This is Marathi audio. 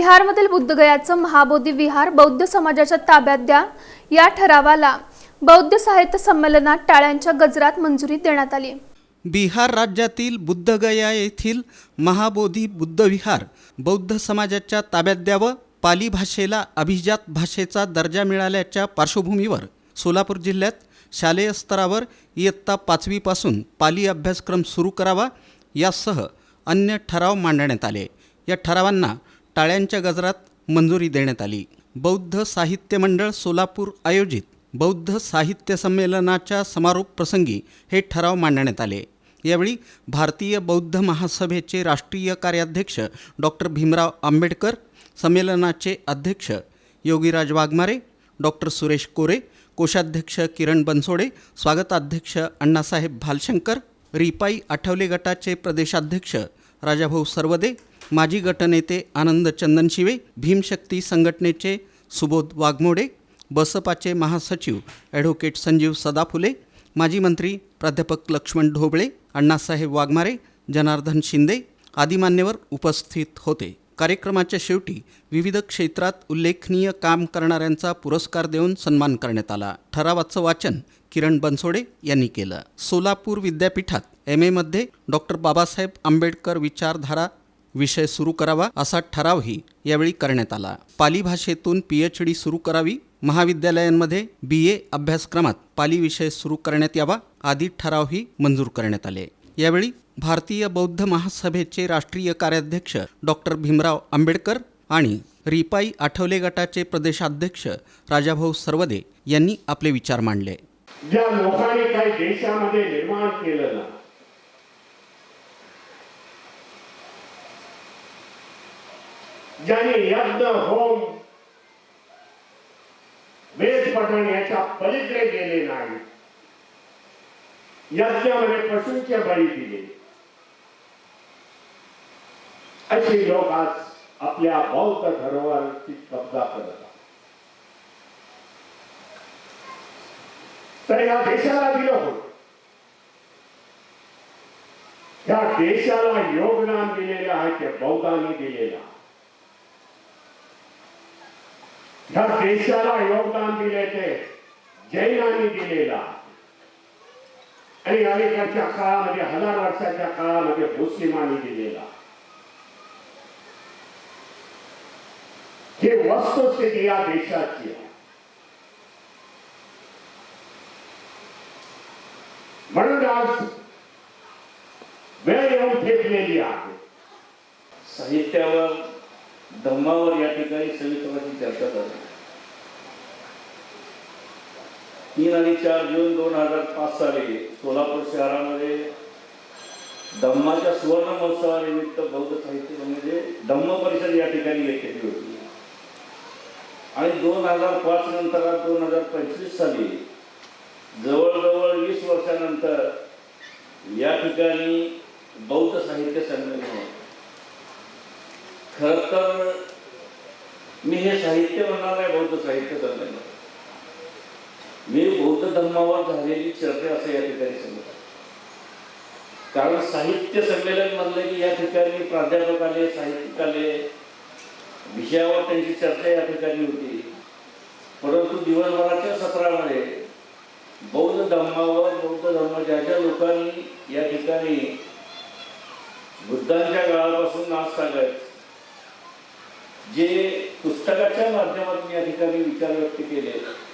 बिहारमधील बुद्धगयाचं महाबोधी विहार बौद्ध समाजाच्या ताब्यात द्या. या ठरावाला बौद्ध साहित्य संमेलनात टाळ्यांच्या गजरात मंजुरी देण्यात आली. बिहार राज्यातील बुद्धगया येथील महाबोधी बुद्धविहार बौद्ध समाजाच्या ताब्यात द्यावं पाली भाषेला अभिजात भाषेचा दर्जा मिळाल्याच्या पार्श्वभूमीवर सोलापूर जिल्ह्यात शालेय स्तरावर इयत्ता पाचवीपासून पाली अभ्यासक्रम सुरू करावा यासह अन्य ठराव मांडण्यात आले. या ठरावांना टाळ्यांच्या गजरात मंजुरी देण्यात आली. बौद्ध साहित्य मंडळ सोलापूर आयोजित बौद्ध साहित्य संमेलनाच्या समारोप प्रसंगी हे ठराव मांडण्यात आले. यावेळी भारतीय बौद्ध महासभेचे राष्ट्रीय कार्याध्यक्ष डॉक्टर भीमराव आंबेडकर संमेलनाचे अध्यक्ष योगीराज वाघमारे डॉक्टर सुरेश कोरे कोषाध्यक्ष किरण बनसोडे स्वागताध्यक्ष अण्णासाहेब भालशंकर रिपाई आठवले गटाचे प्रदेशाध्यक्ष राजाभाऊ सर्वदे माजी गटनेते आनंद चंदनशिवे भीमशक्ती संघटनेचे सुबोध वाघमोडे बसपाचे महासचिव ॲडव्होकेट संजीव सदाफुले माजी मंत्री प्राध्यापक लक्ष्मण ढोबळे अण्णासाहेब वाघमारे जनार्दन शिंदे आदी मान्यवर उपस्थित होते. कार्यक्रमाच्या शेवटी विविध क्षेत्रात उल्लेखनीय काम करणाऱ्यांचा पुरस्कार देऊन सन्मान करण्यात आला. ठरावाचं वाचन किरण बनसोडे यांनी केलं. सोलापूर विद्यापीठात एम एमध्ये डॉक्टर बाबासाहेब आंबेडकर विचारधारा विषय सुरू करावा असा ठरावही यावेळी करण्यात आला. पाली भाषेतून पी एच डी सुरू करावी महाविद्यालयांमध्ये बी ए अभ्यासक्रमात पाली विषय सुरू करण्यात यावा आदी ठरावही मंजूर करण्यात आले. यावेळी भारतीय बौद्ध महासभेचे राष्ट्रीय कार्याध्यक्ष डॉक्टर भीमराव आंबेडकर आणि रिपाई आठवले गटाचे प्रदेशाध्यक्ष राजाभाऊ सर्वदे यांनी आपले विचार मांडले. ज्या लोकांनी काही देशामध्ये निर्माण केलं ना ज्याने यज्ञ होम वेद पठण याच्या पलीकडे गेले नाही. यज्ञामध्ये पशूंचे बळी दिले. असे लोक आज आपल्या बौद्ध धरोहराची कब्जा करत तर या देशाला दिलं होत. या देशाला योगदान दिलेलं आहे ते बौद्धांनी दिलेलं आहे. ह्या देशाला योगदान दिले ते जैनांनी दिलेला. आणि अलीकडच्या काळामध्ये हजार वर्षाच्या काळामध्ये मुस्लिमांनी दिलेला. हे वस्तुस्थिती या देशाची आहे. म्हणून आज वेळ येऊन फेकलेली आहे. साहित्यावर धम्मावर या ठिकाणी सविस्तराची चर्चा झाली तीन आणि चार जून दोन हजार पाच साली सोलापूर शहरामध्ये धम्माच्या सुवर्ण महोत्सवानिमित्त बौद्ध साहित्य म्हणजे धम्म परिषद या ठिकाणी घेतलेली होती आणि दोन हजार पाच नंतर दोन हजार पंचवीस साली जवळजवळ वीस वर्षानंतर या ठिकाणी बौद्ध साहित्य संमेलन होतं. खर तर मी हे साहित्य म्हणणार नाही बौद्ध साहित्य संमेलन मी बौद्ध धर्मावर झालेली चर्चा असं या ठिकाणी समजतो. कारण साहित्य संमेलन म्हणलं की या ठिकाणी प्राध्यापक आले साहित्यिक आले विषयावर त्यांची चर्चा या ठिकाणी होती. परंतु दिवसभराच्या सत्रामध्ये बौद्ध धर्मावर बौद्ध धर्म ज्या ज्या लोकांनी या ठिकाणी बुद्धांच्या काळापासून नाच सांगायचं जे पुस्तकाच्या माध्यमातून या ठिकाणी विचार व्यक्त केले